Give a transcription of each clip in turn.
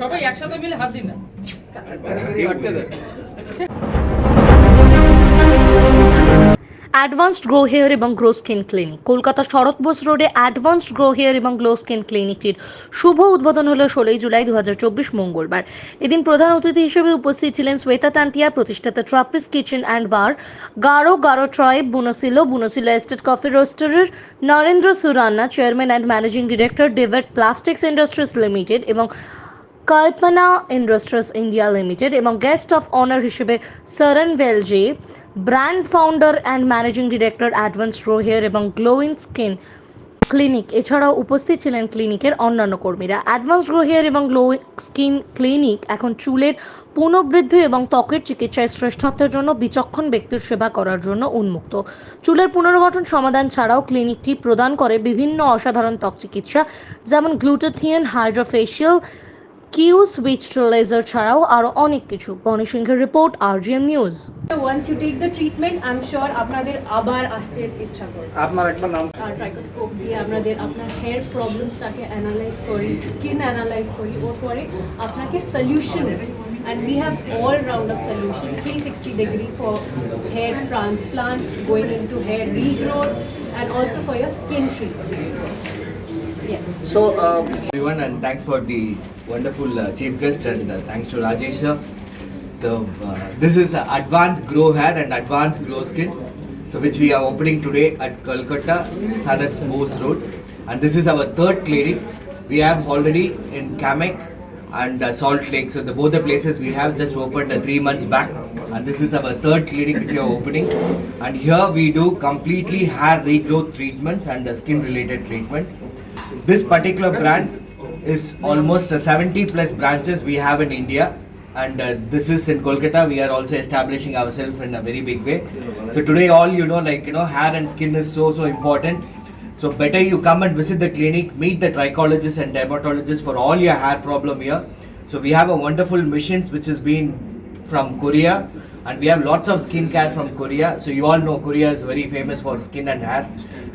সবাই একসাথে মিলে হাত দিন অ্যাডভান্সড গ্রো হেয়ার এবং glow skin clinic Kolkata Sarat Bose রোডে অ্যাডভান্সড গ্রো হেয়ার এবং গ্লো স্কিন ক্লিনিকটির শুভ উদ্বোধন হলো ষোলোই জুলাই দুহাজার চব্বিশ মঙ্গলবার। এদিন প্রধান অতিথি হিসেবে উপস্থিত ছিলেন শ্বেতা তান্তিয়া, প্রতিষ্ঠাতা ট্রাপিস kitchen and bar Garo Garo tribe বুনসিলো বুনসিলো estate coffee রোস্টারের Narendra Suranna chairman and managing director ডেভেট plastics industries limited এবং কল্পনা ইন্ডাস্ট্রিজ ইন্ডিয়া লিমিটেড এবং গেস্ট অফ অনার হিসেবে Saran Velji brand founder and managing director advance grow hair এবং glowing skin clinic. এছাড়াও উপস্থিত ছিলেন ক্লিনিকের অন্যান্য কর্মীরা। অ্যাডভান্স গ্রো হেয়ার এবং গ্লো স্কিন ক্লিনিক এখন চুলের পুনঃবৃদ্ধি এবং ত্বকের চিকিৎসায় শ্রেষ্ঠত্বের জন্য বিচক্ষণ ব্যক্তির সেবা করার জন্য উন্মুক্ত। চুলের পুনর্গঠন সমাধান ছাড়াও ক্লিনিকটি প্রদান করে বিভিন্ন অসাধারণ ত্বক চিকিৎসা, যেমন glutathione hydrafacial Q switch laser ছাড়াও আরও অনেক কিছু। বনি সিংহের report RGM news. Once you take the treatment I am sure আপনাদের আবার আসতে ইচ্ছা করবে। আপনার একবার নাম। আর ট্রাইকোস্কোপ দিয়ে আপনাদের আপনার হেয়ার প্রবলেমসটাকে অ্যানালাইজ করি স্কিন অ্যানালাইজ করি ওর পরে আপনাকে solution and we have all round of solution 360 degree for hair transplant going into hair regrowth and also for your skin treatment. Yes so everyone and thanks for the wonderful uh, chief guest and uh, thanks to Rajesh. So uh, this is uh, advanced grow hair and advanced glow skin, so which we are opening today at Kolkata, Sanath Bose Road, and this is our third clinic. We have already in Kamek and uh, Salt Lake, so the both the places we have just opened uh, three months back, and this is our third clinic which we are opening, and here we do completely hair regrowth treatments and uh, skin related treatments. This particular brand is almost uh, 70 plus branches we have in India. And uh, this is in Kolkata. We are also establishing ourselves in a very big way. So today all you know like you know hair and skin is so so important. So better you come and visit the clinic meet the trichologist and dermatologist for all your hair problem here. So we have a wonderful machines which has been from Korea. And we have lots of skincare from Korea. So you all know Korea is very famous for skin and hair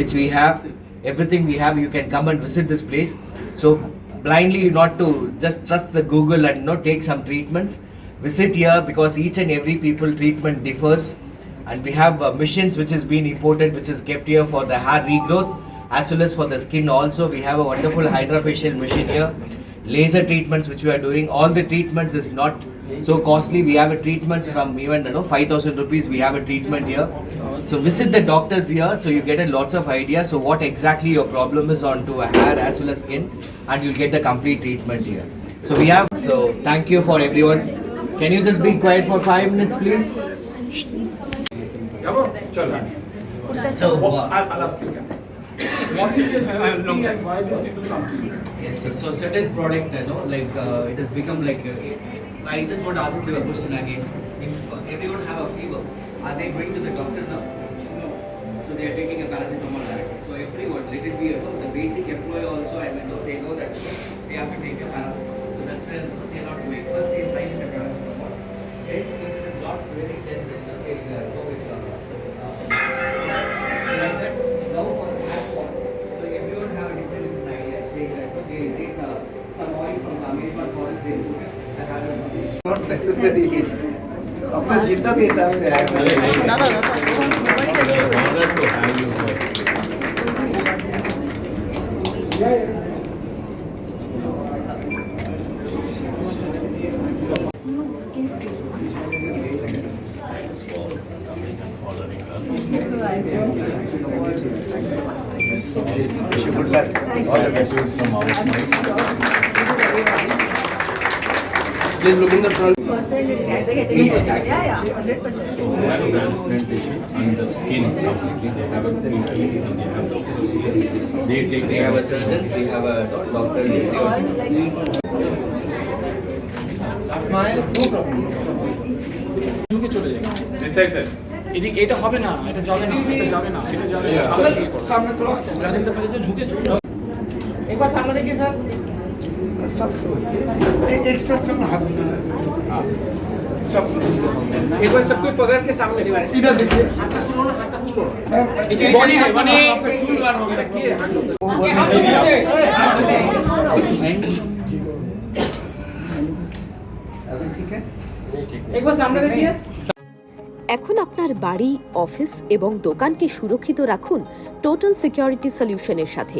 which we have everything we have you can come and visit this place. So blindly not to just trust the google and you know take some treatments. Visit here because each and every people treatment differs. And we have uh, machines which has been imported which is kept here for the hair regrowth as well as for the skin also. We have a wonderful hydrofacial machine here. Laser treatments which we are doing. All the treatments is not so costly, we have a treatment from even, you know, 5,000 rupees, we have a treatment here. So visit the doctors here, so you get a lots of ideas. So what exactly your problem is on to a hair as well as skin, and you'll get the complete treatment here. So we have, so thank you for everyone. Can you just be quiet for five minutes, please? So, uh, what is your and why people come to you? Yes, so certain product, you know, like uh, it has become like uh, I just want to ask you a question again. If everyone have a fever, are they going to the doctor now? No. So they are taking a paracetamol directly. So everyone, let it be, you know, the basic employee also, I mean, they know that they have to take a paracetamol. So that's where they are not doing. First they with the paracetamol. Then if it is not really, then they will go with. Uh, not necessary अपना जितना भी हिसाब से आया Good luck. All the best. Please look in the front. have transplantation and the skin completely. They have a treatment and they have doctors here. They take We have a surgeons, we have a doctor, everyone. ঢুকে চলে যাবে This side, sir. এদিকে এটা হবে না এটা যাবে না এটা যাবে না এটা যাবে না সামনে দিকে করো। सामने थोड़ा রাজেন্দ্র পাশে ঝুঁকে एक बार सामने देखिए सर सब एक एक साथ सब हाथ हाँ। सब एक बार सबको पकड़ के सामने इधर देखिए बॉडी है बने आपका चूल बार हो गया किए हाथ ठीक है एक बार सामने देखिए এখন আপনার বাড়ি অফিস এবং দোকানকে সুরক্ষিত রাখুন টোটাল সিকিউরিটি সলিউশনের সাথে